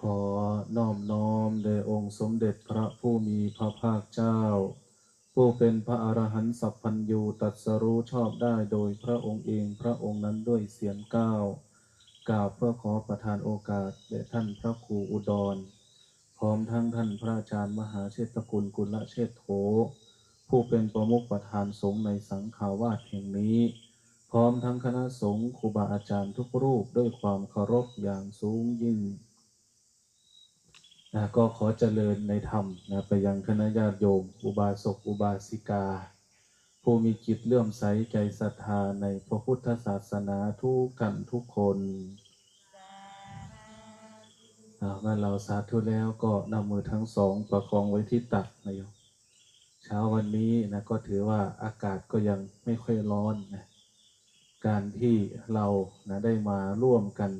ขอนอบน้อมแด่องค์สมเด็จพระผู้มีพระภาคเจ้า ผู้เป็นพระอรหันตสัพพัญญูตรัสรู้ชอบได้โดยพระองค์เองพระองค์นั้นด้วยเสียงก้าวกราบเพื่อขอประทานโอกาสแด่ท่านพระครูอุดร พร้อมทั้งท่านพระอาจารย์มหาเชษฐกุลกุลเชษโธผู้เป็นประมุขประธานสงฆ์ในสังฆาวาสแห่งนี้ พร้อมทั้งคณะสงฆ์ครูบาอาจารย์ทุกรูปด้วยความเคารพอย่างสูงยิ่ง นะก็ขอเจริญในธรรมนะไปยังคณะญาติโยม อุบาสกอุบาสิกา ผู้มีจิตเลื่อมใสใจศรัทธาในพระพุทธศาสนาทุกท่านทุกคนเมื่อเราสาธุแล้วก็นำมือทั้งสองประคองไว้ที่ตักนะโยมเช้าวันนี้นะก็ถือว่าอากาศก็ยังไม่ค่อยร้อนนะการที่เรานะได้มาร่วมกัน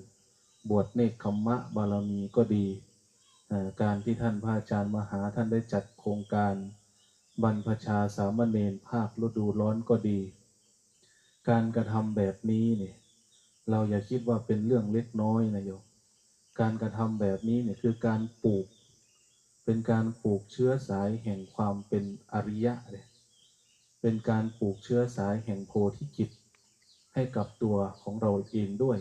บวชเนกขมมะบารมีก็ดี การที่ท่านพระอาจารย์มหาท่านได้จัดโครงการ บรรพชาสามเณรภาคฤดูร้อนก็ดี การกระทำแบบนี้เนี่ยเราอย่าคิดว่าเป็นเรื่องเล็กน้อยนะโยมการกระทำแบบนี้เนี่ยคือการปลูก เป็นการปลูกเชื้อสายแห่งความเป็นอริยะเลยเป็นการปลูกเชื้อสายแห่งโพธิจิต ให้กับตัวของเราเองด้วย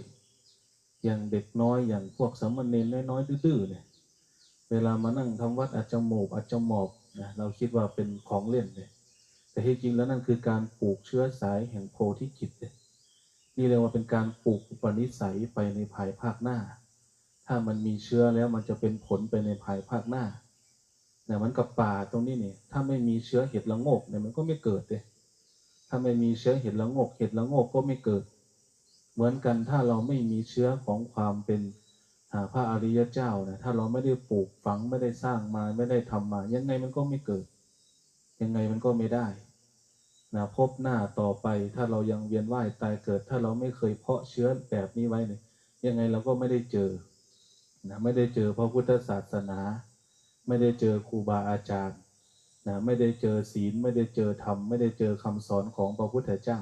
อย่างเด็กน้อยอย่างพวกสามเณรน้อยๆดื้อๆเนี่ย เวลามานั่งทำวัดอาจจะโมบอาจจะหมอบนะเราคิดว่าเป็นของเล่นเลยแต่ที่จริงแล้วนั่นคือการปลูกเชื้อสายแห่งโพธิจิตเลยนี่เรียกว่าเป็นการปลูกอุปนิสัยไปในภายภาคหน้า ถ้ามันมีเชื้อแล้วมันจะเป็นผลไปในภายภาคหน้าเนี่ยมันกับป่าตรงนี้เนี่ยถ้าไม่มีเชื้อเห็ดละโงกเนี่ยมันก็ไม่เกิดเลยถ้าไม่มีเชื้อเห็ดละโงกเห็ดละโงกก็ไม่เกิด เหมือนกันถ้าเราไม่มีเชื้อของความเป็น พระอริยเจ้านะถ้าเราไม่ได้ปลูกฝังไม่ได้สร้างมาไม่ได้ทำมา ยังไงมันก็ไม่เกิด ยังไงมันก็ไม่ได้นะพบหน้าต่อไปถ้าเรายังเวียนว่ายตายเกิด ถ้าเราไม่เคยเพาะเชื้อแบบนี้ไว้เนี่ยยังไงเราก็ไม่ได้เจอนะไม่ได้เจอพระพุทธศาสนา ไม่ได้เจอครูบาอาจารย์นะไม่ได้เจอศีลไม่ได้เจอธรรมไม่ได้เจอคำสอนของพระพุทธเจ้า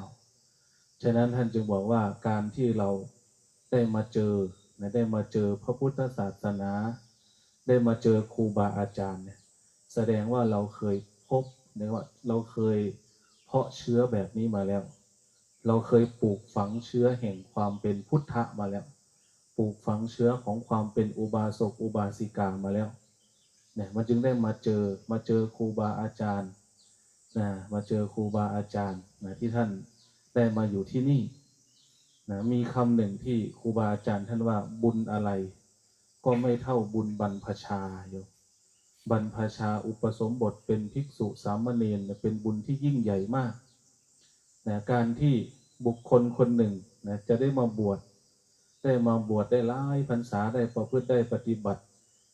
ฉะนั้นท่านจึงบอกว่าการที่เราได้มาเจอ ได้มาเจอพระพุทธศาสนา ได้มาเจอครูบาอาจารย์เนี่ยแสดงว่าเราเคยพบหรือว่าเราเคยเพาะเชื้อแบบนี้มาแล้ว เราเคยปลูกฝังเชื้อแห่งความเป็นพุทธะมาแล้ว ปลูกฝังเชื้อของความเป็นอุบาสกอุบาสิกามาแล้วเนี่ยมันจึงได้มาเจอมาเจอครูบาอาจารย์นะมาเจอครูบาอาจารย์นะที่ท่านได้มาอยู่ที่นี่ นะมีคำหนึ่งที่ครูบาอาจารย์ท่านว่าบุญอะไร ก็ไม่เท่าบุญบรรพชาโยบรรพชาอุปสมบทเป็นภิกษุสามเณรเป็นบุญที่ยิ่งใหญ่มากนะการที่บุคคลคนหนึ่งนะจะได้มาบวช ได้มาบวชได้หลายพรรษาได้ประพฤติได้ปฏิบัติ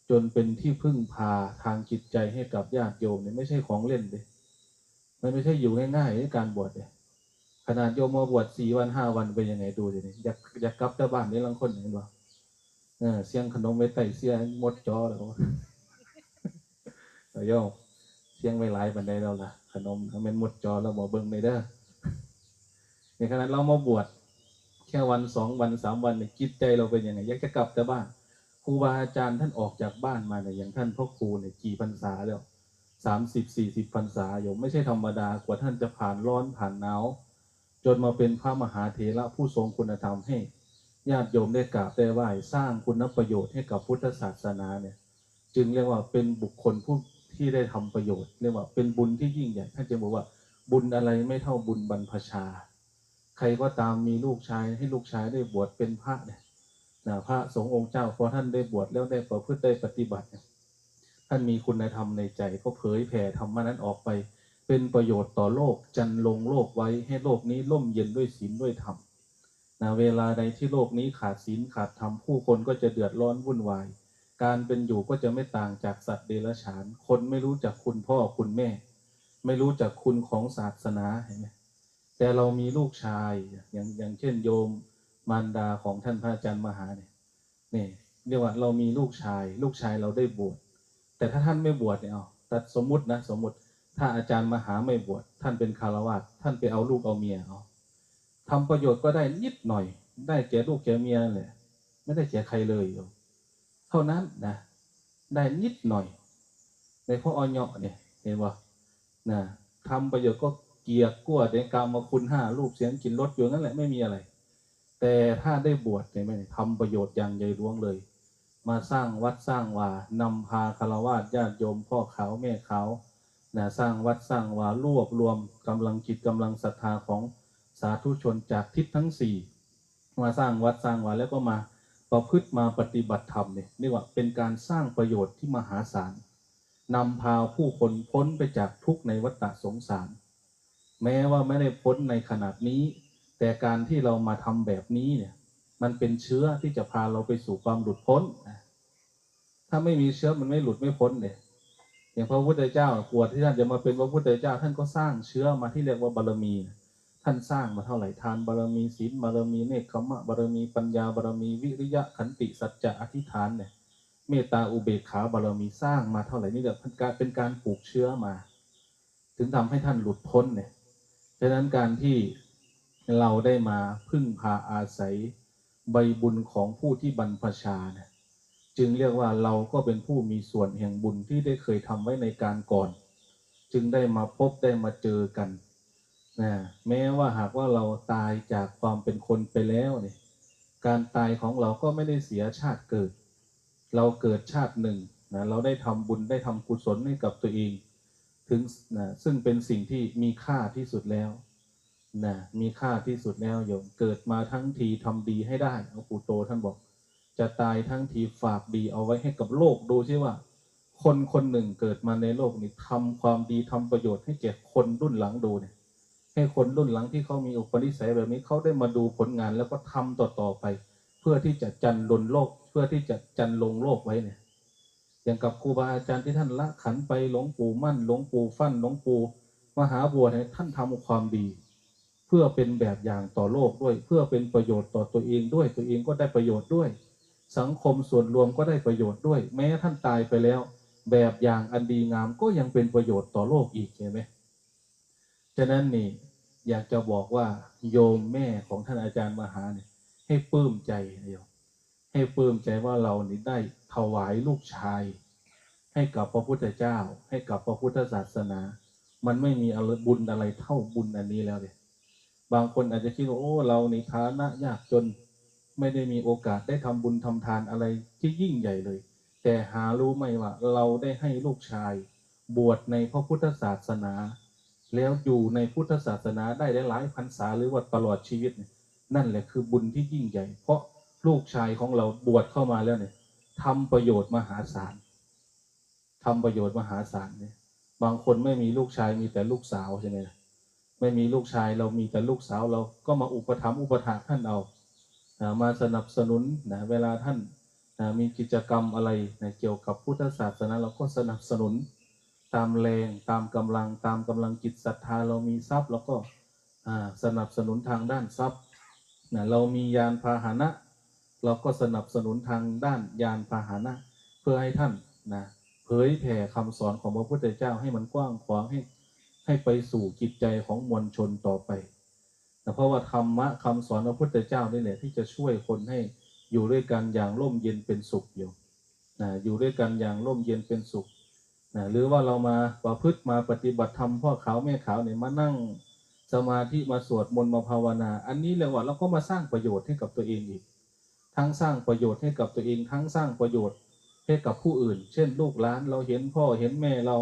จนเป็นที่พึ่งพาทางจิตใจให้กับญาติโยมเนี่ยไม่ใช่ของเล่นเลยมันไม่ใช่อยู่ง่ายๆในการบวชเนี่ย นาดโยมมาบวชสี่วันห้าวันเป็นยังไงดูสินี่อยากอยากกลับแต่บ้านนี่ลังคนเห็นบ่เออเสียงขนมไว้ไต่เสียหมดจอแล้วเอาโยมเสียงไว้หลายบันไดแล้วล่ะ ขนมถ้าเป็นหมดจอแล้วบ่เบิ่งเลยเด้อในขณะเรามาบวชแค่วันสองวันสามวันเนี่ยจิตใจเราเป็นยังไงอยากจะกลับแต่บ้านครูบาอาจารย์ท่านออกจากบ้านมาเนี่ยอย่างท่านพ่อครูเนี่ยกี่พรรษาแล้วสามสิบสี่สิบพรรษาอยู่ไม่ใช่ธรรมดากว่าท่านจะผ่านร้อนผ่านหนาว จนมาเป็นพระมหาเถระผู้ทรงคุณธรรมให้ญาติโยมได้กราบได้ไหว้สร้างคุณประโยชน์ให้กับพุทธศาสนาเนี่ย จึงเรียกว่าเป็นบุคคลผู้ที่ได้ทำประโยชน์เรียกว่าเป็นบุญที่ยิ่งใหญ่ท่านจึงบอกว่าบุญอะไรไม่เท่าบุญบรรพชา ใครก็ตามมีลูกชายให้ลูกชายได้บวชเป็นพระเนี่ยนะพระสงฆ์องค์เจ้าพอท่านได้บวชแล้วได้ประพฤติได้ปฏิบัติ ท่านมีคุณธรรมในใจก็เผยแผ่ธรรมะนั้นออกไป เป็นประโยชน์ต่อโลกจันลงโลกไว้ให้โลกนี้ร่มเย็นด้วยศีลด้วยธรรมนะเวลาใดที่โลกนี้ขาดศีลขาดธรรมผู้คนก็จะเดือดร้อนวุ่นวาย การเป็นอยู่ก็จะไม่ต่างจากสัตว์เดรัจฉาน คนไม่รู้จักคุณพ่อคุณแม่ ไม่รู้จักคุณของศาสนาเห็นไหมแต่เรามีลูกชายอย่างอย่างเช่นโยมมารดาของท่านพระอาจารย์มหาเนี่ยนี่เรียกว่าเรามีลูกชาย ลูกชายเราได้บวชแต่ถ้าท่านไม่บวชเนี่ยเอาแต่สมมตินะสมมติ ถ้าอาจารย์มหาไม่บวชท่านเป็นคารวะท่านไปเอาลูกเอาเมียเอาทำประโยชน์ก็ได้นิดหน่อย ได้แก่ลูกแก่เมียนั่นแหละไม่ได้แก่ใครเลยโยมเท่านั้นนะได้นิดหน่อย ในข้ออเหาะเนี่ย เห็นว่านะทำประโยชน์ก็เกียกกลัวในกรรมมาคุณห้ารูปเสียงกลินรสอยู่นั่นแหละไม่มีอะไร แต่ถ้าได้บวชเนี่ยไม่ทำประโยชน์อย่างใหญ่หลวงเลย มาสร้างวัดสร้างวานำพาคารวะญาติโยมพ่อเขาแม่เขา นะสร้างวัดสร้างวารวบรวมกำลังจิตกำลังศรัทธาของสาธุชนจากทิศทั้งสี่มาสร้างวัดสร้างวาแล้วก็มาประพฤติมาปฏิบัติธรรมเนี่ยเรียกว่าเป็นการสร้างประโยชน์ที่มหาศาลนำพาผู้คนพ้นไปจากทุกในวัฏสงสาร แม้ว่าไม่ได้พ้นในขนาดนี้ แต่การที่เรามาทำแบบนี้เนี่ย มันเป็นเชื้อที่จะพาเราไปสู่ความหลุดพ้น ถ้าไม่มีเชื้อมันไม่หลุดไม่พ้นเลย อย่างพระพุทธเจ้ากวดที่ท่านจะมาเป็นพระพุทธเจ้า ท่านก็สร้างเชื้อมาที่เรียกว่าบารมี ท่านสร้างมาเท่าไหร่ทานบารมีศีลบารมีเนคขมะบารมีปัญญาบารมีวิริยะขันติสัจจะอธิษฐานเนี่ยเมตตาอุเบกขาบารมีสร้างมาเท่าไหร่นี่เรียกเป็นการเป็นการปลูกเชื้อมา ถึงทำให้ท่านหลุดพ้นเนี่ยฉะนั้นการที่เราได้มาพึ่งพาอาศัยใบบุญของผู้ที่บรรพชาเนี่ย จึงเรียกว่าเราก็เป็นผู้มีส่วนแห่งบุญที่ได้เคยทำไว้ในการก่อน จึงได้มาพบได้มาเจอกันนะแม้ว่าหากว่าเราตายจากความเป็นคนไปแล้วเนี่ยการตายของเราก็ไม่ได้เสียชาติเกิด เราเกิดชาติหนึ่งนะเราได้ทำบุญได้ทำกุศลให้กับตัวเอง ถึงนะซึ่งเป็นสิ่งที่มีค่าที่สุดแล้วนะมีค่าที่สุดแล้วโยมเกิดมาทั้งทีทำดีให้ได้หลวงปู่โตท่านบอก จะตายทั้งทีฝากดีเอาไว้ให้กับโลกดูใช่ว่า คนคนหนึ่งเกิดมาในโลกนี้ทำความดีทำประโยชน์ให้แก่คนรุ่นหลังดูเนี่ย ให้คนรุ่นหลังที่เขามีอุปนิสัยแบบนี้เขาได้มาดูผลงานแล้วก็ทำต่อๆไป เพื่อที่จะจันลนโลก เพื่อที่จะจันลงโลกไว้เนี่ย อย่างกับครูบาอาจารย์ที่ท่านละขันไปหลวงปู่มั่นหลวงปู่ฟั่นหลวงปู่มหาบัวเนี่ยท่านทำความดีเพื่อเป็นแบบอย่างต่อโลกด้วย เพื่อเป็นประโยชน์ต่อตัวเองด้วยตัวเองก็ได้ประโยชน์ด้วย สังคมส่วนรวมก็ได้ประโยชน์ด้วย แม้ท่านตายไปแล้ว แบบอย่างอันดีงามก็ยังเป็นประโยชน์ต่อโลกอีกเห็นไหมฉะนั้นนี่อยากจะบอกว่าโยมแม่ของท่านอาจารย์มหาเนี่ย ให้ปลื้มใจนะโยมให้ปลื้มใจว่าเรานี่ได้ถวายลูกชาย ให้กับพระพุทธเจ้า ให้กับพระพุทธศาสนา มันไม่มีอะไรบุญอะไรเท่าบุญอันนี้แล้วเลยบางคนอาจจะคิดว่าโอ้เราในฐานะยากจน ไม่ได้มีโอกาสได้ทำบุญทำทานอะไรที่ยิ่งใหญ่เลย แต่หารู้ไหมว่า เราได้ให้ลูกชาย บวชในพระพุทธศาสนา แล้วอยู่ในพุทธศาสนาได้หลายพรรษาหรือว่าตลอดชีวิตเนี่ยนั่นแหละคือบุญที่ยิ่งใหญ่ เพราะลูกชายของเราบวชเข้ามาแล้วเนี่ยทำประโยชน์มหาศาลทำประโยชน์มหาศาลเนี่ย บางคนไม่มีลูกชายมีแต่ลูกสาวใช่ไหมไม่มีลูกชายเรามีแต่ลูกสาวเราก็มาอุปถัมภ์อุปถากท่านเอา นะมาสนับสนุนนะเวลาท่านนะมีกิจกรรมอะไรนะเกี่ยวกับพุทธศาสนาเราก็สนับสนุนตามแรงตามกำลังตามกำลังจิตศรัทธาเรามีทรัพย์เราก็สนับสนุนทางด้านทรัพย์นะเรามียานพาหนะ เราก็สนับสนุนทางด้านยานพาหนะ เพื่อให้ท่านนะเผยแผ่คำสอนของพระพุทธเจ้าให้มันกว้างขวางให้ให้ไปสู่จิตใจของมวลชนต่อไป นะเพราะว่าธรรมะคำสอนพระพุทธเจ้านี่แหละที่จะช่วยคนให้อยู่ด้วยกันอย่างร่มเย็นเป็นสุขอยู่นะอยู่ด้วยกันอย่างร่มเย็นเป็นสุขนะหรือว่าเรามาประพฤติมาปฏิบัติธรรมพ่อขาวแม่ขาวเนี่ยมานั่งสมาธิมาสวดมนต์มาภาวนา อันนี้เรียกว่าเราก็มาสร้างประโยชน์ให้กับตัวเองอีก ทั้งสร้างประโยชน์ให้กับตัวเอง ทั้งสร้างประโยชน์ให้กับผู้อื่น เช่น ลูกหลานเราเห็นพ่อเห็นแม่เรา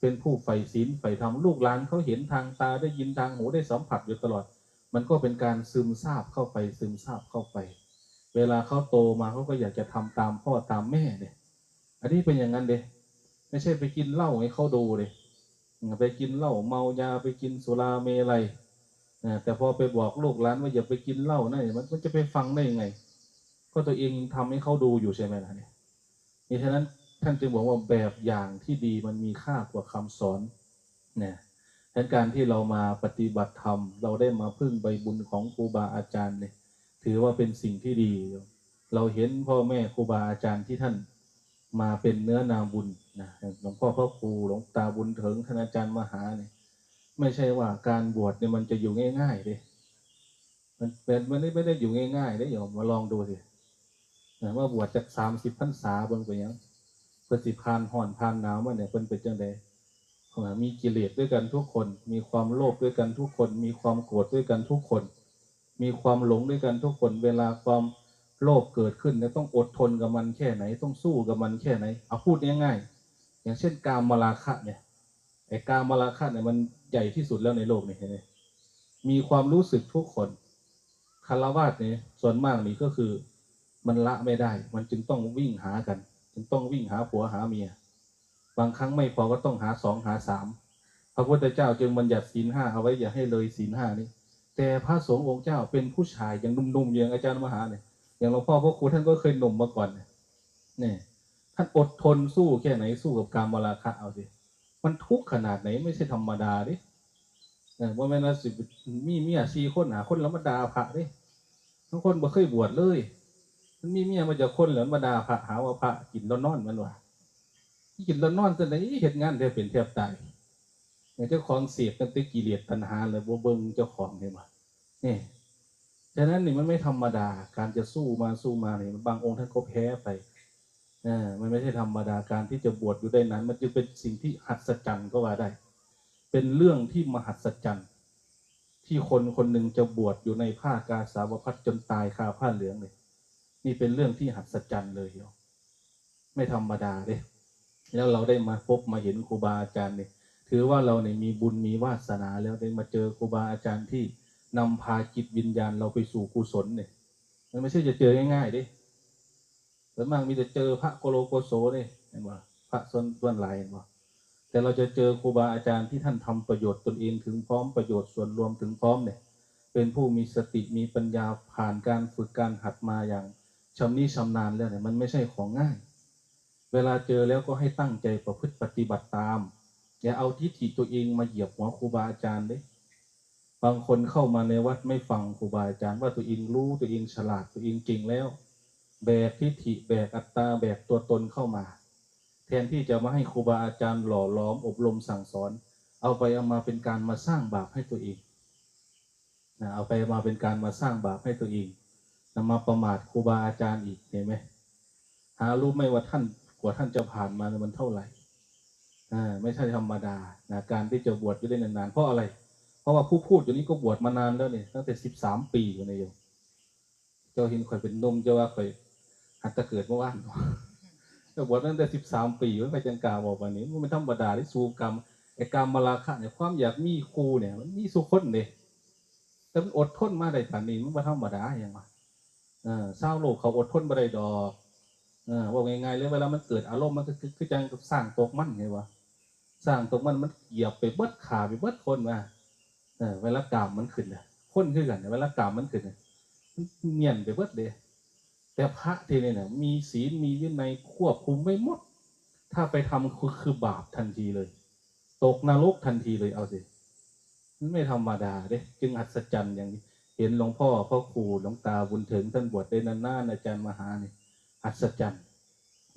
เป็นผู้ใฝ่ศีลใฝ่ธรรมลูกหลานเขาเห็นทางตาได้ยินทางหูได้สัมผัสอยู่ตลอด มันก็เป็นการซึมซาบเข้าไปซึมซาบเข้าไป เวลาเขาโตมาเขาก็อยากจะทำตามพ่อตามแม่เนี่ยอันนี้เป็นอย่างนั้นเด้ไม่ใช่ไปกินเหล้าให้เขาดูเลยไปกินเหล้าเมายาไปกินสุราเมลัยแต่พอไปบอกลูกหลานว่าอย่าไปกินเหล้านะมันมันจะไปฟังได้ยังไง ก็ตัวเองทำให้เขาดูอยู่ใช่ไหมล่ะเนี่ยนี่ฉะนั้นท่านจึงบอกว่าแบบอย่างที่ดีมันมีค่ากว่าคำสอนเนี่ย ดังนั้นการที่เรามาปฏิบัติธรรม เราได้มาพึ่งใบบุญของครูบาอาจารย์เนี่ย ถือว่าเป็นสิ่งที่ดี เราเห็นพ่อแม่ครูบาอาจารย์ที่ท่านมาเป็นเนื้อนาบุญนะหลวงพ่อพระครูหลวงตาบุญเถิงท่านอาจารย์มหาเนี่ยไม่ใช่ว่าการบวชเนี่ยมันจะอยู่ง่ายๆเลยมันเป็นมันไม่ได้อยู่ง่ายๆได้โยมมาลองดูสินว่าบวชจากสามสิบพรรษาบิ่งไปยังเพื่อสิพานห่อนพานหนาวมาเนี่ยเพิ่นเป็นจังไดเขาว่า มีกิเลสด้วยกันทุกคน มีความโลภด้วยกันทุกคน มีความโกรธด้วยกันทุกคน มีความหลงด้วยกันทุกคน เวลาความโลภเกิดขึ้นเนี่ยต้องอดทนกับมันแค่ไหน ต้องสู้กับมันแค่ไหนเอาพูดง่ายๆอย่างเช่นกามมาราคะเนี่ยไอ้กามมาราคะเนี่ยมันใหญ่ที่สุดแล้วในโลกนี่เห็นไหมมีความรู้สึกทุกคนคารวาสเนี่ยส่วนมากนี่ก็คือ มันละไม่ได้ มันจึงต้องวิ่งหากัน จึงต้องวิ่งหาผัวหาเมีย บางครั้งไม่พอก็ต้องหาสองหาสามพระพุทธเจ้าจึงบัญญัติศีลห้าเอาไว้อย่าให้เลยศีลห้านี้ แต่พระสงฆ์องค์เจ้าเป็นผู้ชายยังหนุ่มๆอย่างอาจารย์มหาเนี่ยอย่างหลวงพ่อพระครูท่านก็เคยหนุ่มมาก่อนเนี่ยนี่ท่านอดทนสู้แค่ไหนสู้กับการมาราคะเอาสิมันทุกข์ขนาดไหนไม่ใช่ธรรมดาดิเออว่าแม่นาสิมีเมียสี่คนหาคนแล้วมาดาพระดิบางคนบ่เคยบวชเลยมันมีเมียมาจากคนแล้วมาดาพระหาว่าพระกินแล้วนอนมันว่ะ กินแล้วนอนจะไหนเหตุงานแทบเป็นแทบตายอย่างเจ้าของเสียบตั้งแต่กิเลสตัณหาเลยบ่เบิ่งเจ้าของเนี่ยมานี่ยฉะนั้นนี่มันไม่ธรรมดาการจะสู้มาสู้มาเนี่ยบางองค์ท่านก็แพ้ไปอ่ามันไม่ใช่ธรรมดาการที่จะบวชอยู่ได้นั้น มันจึงเป็นสิ่งที่หัศจรรย์ก็ว่าได้ เป็นเรื่องที่มหัศจรรย์ที่คนคนหนึ่งจะบวชอยู่ในผ้ากาสาวพัดจนตายคาผ้าเหลืองเลยนี่เป็นเรื่องที่หัศจรรย์เลยโยมไม่ธรรมดาเลย แล้วเราได้มาพบมาเห็นครูบาอาจารย์เนี่ยถือว่าเราเนี่ยมีบุญมีวาสนาแล้วได้มาเจอครูบาอาจารย์ที่นำพาจิตวิญญาณเราไปสู่กุศลเนี่ยมันไม่ใช่จะเจอง่ายๆดิส่วนมากมีแต่เจอพระโกโลโกโซเนี่ยเห็นว่าพระส่วนส่วนลายเห็นว่าแต่เราจะเจอครูบาอาจารย์ที่ท่านทำประโยชน์ตนเองถึงพร้อมประโยชน์ส่วนรวมถึงพร้อมเนี่ย เป็นผู้มีสติมีปัญญาผ่านการฝึกการหัดมาอย่างชำนิชำนาญแล้วเนี่ยมันไม่ใช่ของง่าย เวลาเจอแล้วก็ให้ตั้งใจประพฤติปฏิบัติตาม อย่าเอาทิฏฐิตัวเองมาเหยียบหัวครูบาอาจารย์เด้บางคนเข้ามาในวัดไม่ฟังครูบาอาจารย์ว่าตัวเองรู้ตัวเองฉลาดตัวเองเก่งแล้ว แบกทิฏฐิแบกอัตตาแบกตัวตนเข้ามา แทนที่จะมาให้ครูบาอาจารย์หล่อล้อมอบรมสั่งสอน เอาไปเอามาเป็นการมาสร้างบาปให้ตัวเองนะเอาไปเอามาเป็นการมาสร้างบาปให้ตัวเองนำมาประมาทครูบาอาจารย์อีกเห็นไหมหารู้ไหมว่าท่าน กว่าท่านจะผ่านมาเนี่ยมันเท่าไหร่อ่าไม่ใช่ธรรมดานะการที่จะบวชอยู่ได้นานๆเพราะอะไร เพราะว่าผู้พูดอยู่นี้ก็บวชมานานแล้วเนี่ยตั้งแต่สิบสามปีอยู่ในโยมเจ้าเห็นข่อยเป็นนมเจ้าว่าข่อยหัดตะเกิดเมื่อวานจ้าบวชตั้งแต่สิบสามปีมันไปจังกาบอกวันนี้มันไม่ธรรมดาที่สูกรรมไอ้กรรมมาราคะเนี่ยความอยากมีครูเนี่ย มันมีสุคนเลยแต่มันอดทนมาได้ป่านนี้มันไม่ธรรมดาอย่างวะเออเศร้าโลกเขาอดทนมาได้ดอกเออ ว่าง่ายๆเลยเวลามันเกิดอารมณ์มันก็คือจังสร้างตกมันไงวะสร้างตกมันมันเหยียบไปเบิดขาไปเบิดคนมาเวลากามมันขึ้นเนี่ยคนขึ้นกันเวลากามมันขึ้นเนี่ยเงียนไปเบิดเลยแต่พระทีนี่เนี่ยมีศีลมีวินัยควบคุมไว้หมด ถ้าไปทำคือคือบาปทันทีเลย ตกนรกทันทีเลยเอาสิมันไม่ธรรมดาเด้จึงอัศจรรย์อย่างนี้เห็นหลวงพ่อพ่อครูหลวงตาบุญถึงท่านบวชได้นานๆอาจารย์มหาเนี่ย อัศจรรย์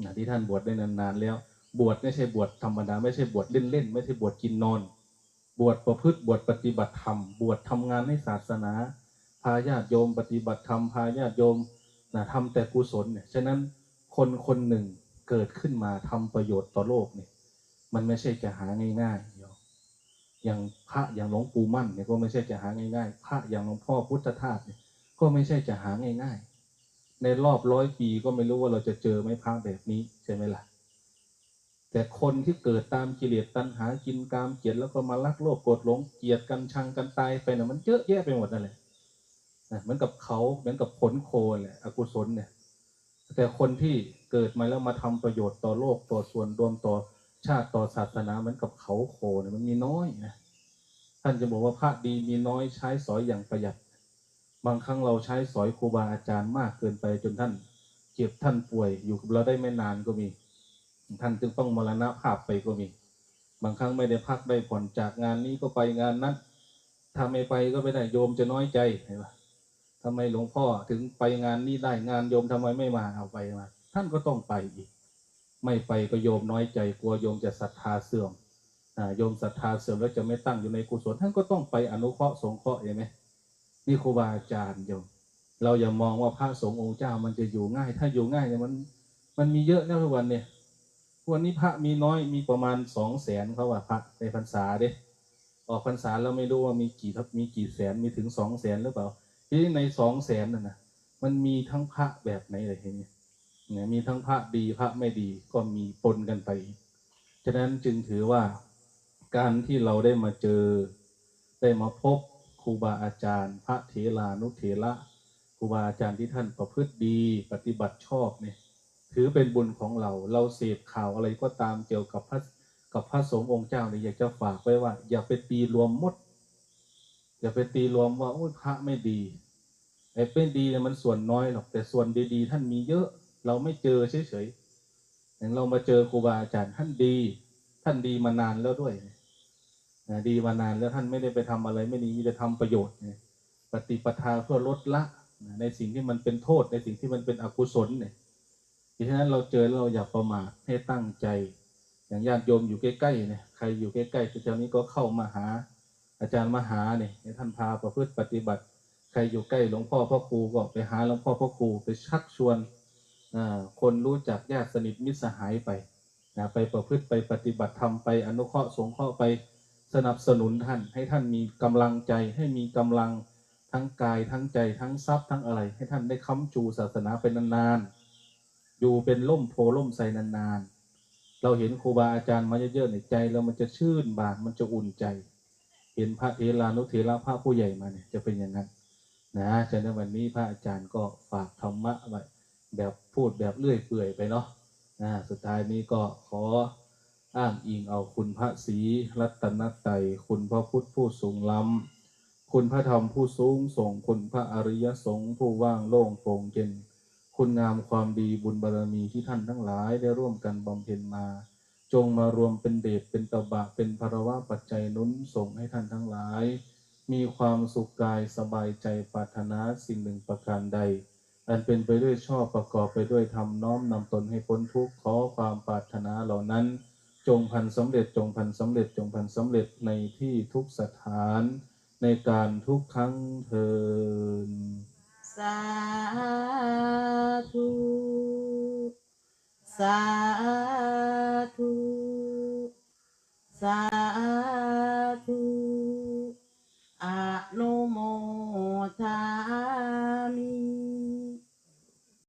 นะที่ท่านบวชได้นานๆแล้วบวชไม่ใช่บวชธรรมดาไม่ใช่บวชเล่นๆไม่ใช่บวชกินนอน บวชประพฤติบวชปฏิบัติธรรม บวชทำงานให้ศาสนาพาญาติโยม ปฏิบัติธรรมพาญาติโยมนะทำแต่กุศลเนี่ยฉะนั้นคนคนหนึ่งเกิดขึ้นมาทำประโยชน์ต่อโลกเนี่ย มันไม่ใช่จะหาง่ายๆอย่างพระอย่างหลวงปู่มั่นเนี่ยก็ไม่ใช่จะหาง่ายๆพระอย่างหลวงพ่อพุทธทาสเนี่ยก็ไม่ใช่จะหาง่ายๆ ในรอบร้อยปีก็ไม่รู้ว่าเราจะเจอไหมพระแบบนี้ใช่ไหมล่ะ แต่คนที่เกิดตามกิเลสตัณหากินกามเกลียดแล้วก็มาลักโลภโกรธหลงเกลียดกันชังกันตายไปเนี่ยมันเยอะแยะไปหมดนั่นแหละนะเหมือนกับเขาเหมือนกับผลโคแหละอกุศลเนี่ย แต่คนที่เกิดมาแล้วมาทำประโยชน์ต่อโลกต่อส่วนรวมต่อชาติต่อศาสนาเหมือนกับเขาโคเนี่ยมันมีน้อยนะท่านจะบอกว่าพระดีมีน้อยใช้สอยอย่างประหยัด บางครั้งเราใช้สอยครูบาอาจารย์มากเกินไปจนท่านเจ็บท่านป่วยอยู่กับเราได้ไม่นานก็มี ท่านจึงต้องมรณภาพไปก็มี บางครั้งไม่ได้พักได้ผ่อนจากงานนี้ก็ไปงานนั้นถ้าไม่ไปก็ไม่ได้โยมจะน้อยใจเห็นปะทำไมหลวงพ่อถึงไปงานนี้ได้งานโยมทำไมไม่มาเอาไปมา ท่านก็ต้องไปอีก ไม่ไปก็โยมน้อยใจกลัวโยมจะศรัทธาเสื่อมอโยมศรัทธาเสื่อมแล้วจะไม่ตั้งอยู่ในกุศลท่านก็ต้องไปอนุเคราะห์สงเคราะห์เห็นไหม นี่ครูบาอาจารย์โยมเราอย่ามองว่าพระสงฆ์องค์เจ้ามันจะอยู่ง่าย ถ้าอยู่ง่ายเนี่ยมัน มันมีเยอะนะทุกวันเนี่ยวันนี้พระมีน้อยมีประมาณสองแสนเขาว่าพระในพรรษาเด้ออกพรรษาเราไม่รู้ว่ามีกี่ทับมีกี่แสนมีถึงสองแสนหรือเปล่าทีนี้ในสองแสนนั่นนะมันมีทั้งพระแบบไหนเลยทีนี้เนี่ยมีทั้งพระดีพระไม่ดีก็มีปนกันไป ฉะนั้นจึงถือว่าการที่เราได้มาเจอได้มาพบ ครูบาอาจารย์ พระเถรานุเถระครูบาอาจารย์ที่ท่านประพฤติดีปฏิบัติชอบเนี่ยถือเป็นบุญของเรา เราเสพข่าวอะไรก็ตามเกี่ยวกับพระกับพระสงฆ์องค์เจ้าเนี่ยอยากจะฝากไว้ว่า อย่าไปตีรวมมด อย่าไปตีรวมว่าโอ้ยพระไม่ดีไอ้เป็นดีเนี่ยมันส่วนน้อยหรอก แต่ส่วนดีๆ ท่านมีเยอะ เราไม่เจอเฉยๆอย่างเรามาเจอครูบาอาจารย์ท่านดี ท่านดีมานานแล้วด้วย นะดีมานานแล้วท่านไม่ได้ไปทำอะไรไม่ดีมีแต่ทำประโยชน์เนี่ยปฏิปทาเพื่อลดละนะในสิ่งที่มันเป็นโทษในสิ่งที่มันเป็นอกุศลเนี่ยดังนั้นเราเจอเราอย่าประมาทให้ตั้งใจ อย่างญาติโยมอยู่ใกล้ๆเนี่ยใครอยู่ใกล้ๆแถวนี้ก็เข้ามาหา อาจารย์มหาเนี่ยให้ท่านพาประพฤติปฏิบัติ ใครอยู่ใกล้หลวงพ่อพ่อครูก็ไปหาหลวงพ่อพ่อครูไปชักชวนคนรู้จักญาติสนิทมิตรสหายไปนะไปประพฤติไปปฏิบัติธรรมไปอนุเคราะห์สงเคราะห์ไป สนับสนุนท่าน ให้ท่านมีกำลังใจ ให้มีกำลังทั้งกายทั้งใจทั้งทรัพย์ทั้งอะไร ให้ท่านได้ค้ำจูศาสนาเป็นนานๆอยู่เป็นล่มโพล่มใสนานๆเราเห็นครูบาอาจารย์มาเยอะๆในใจเรามันจะชื่นบานมันจะอุ่นใจ เห็นพระเทรานุเทระพระผู้ใหญ่มาเนี่ยจะเป็นอย่างนั้นนะฉะนั้นวันนี้พระอาจารย์ก็ฝากธรรมะไว้แบบพูดแบบเลื่อยเปื่อยไปเนาะนะสุดท้ายนี้ก็ขอ อ้างอิงเอาคุณพระศรีรัตนตรัยคุณพระพุทธผู้สูงล้ำ คุณพระธรรมผู้สูงส่ง คุณพระอริยสงฆ์ผู้ว่างโล่งโปร่งเย็น คุณงามความดีบุญบารมีที่ท่านทั้งหลายได้ร่วมกันบำเพ็ญมา จงมารวมเป็นเดชเป็นตบะเป็นภารวะปัจจัยนุนส่งให้ท่านทั้งหลาย มีความสุขกายสบายใจปรารถนาสิ่งหนึ่งประการใดอันเป็นไปด้วยชอบประกอบไปด้วยธรรมน้อมนำตนให้พ้นทุกข์ขอความปรารถนาเหล่านั้น จงพันสำเร็จจงพันสำเร็จจงพันสำเร็จในที่ทุกสถานในการทุกครั้งเทินสาธุ สาธุ สาธุอนุโมทามิ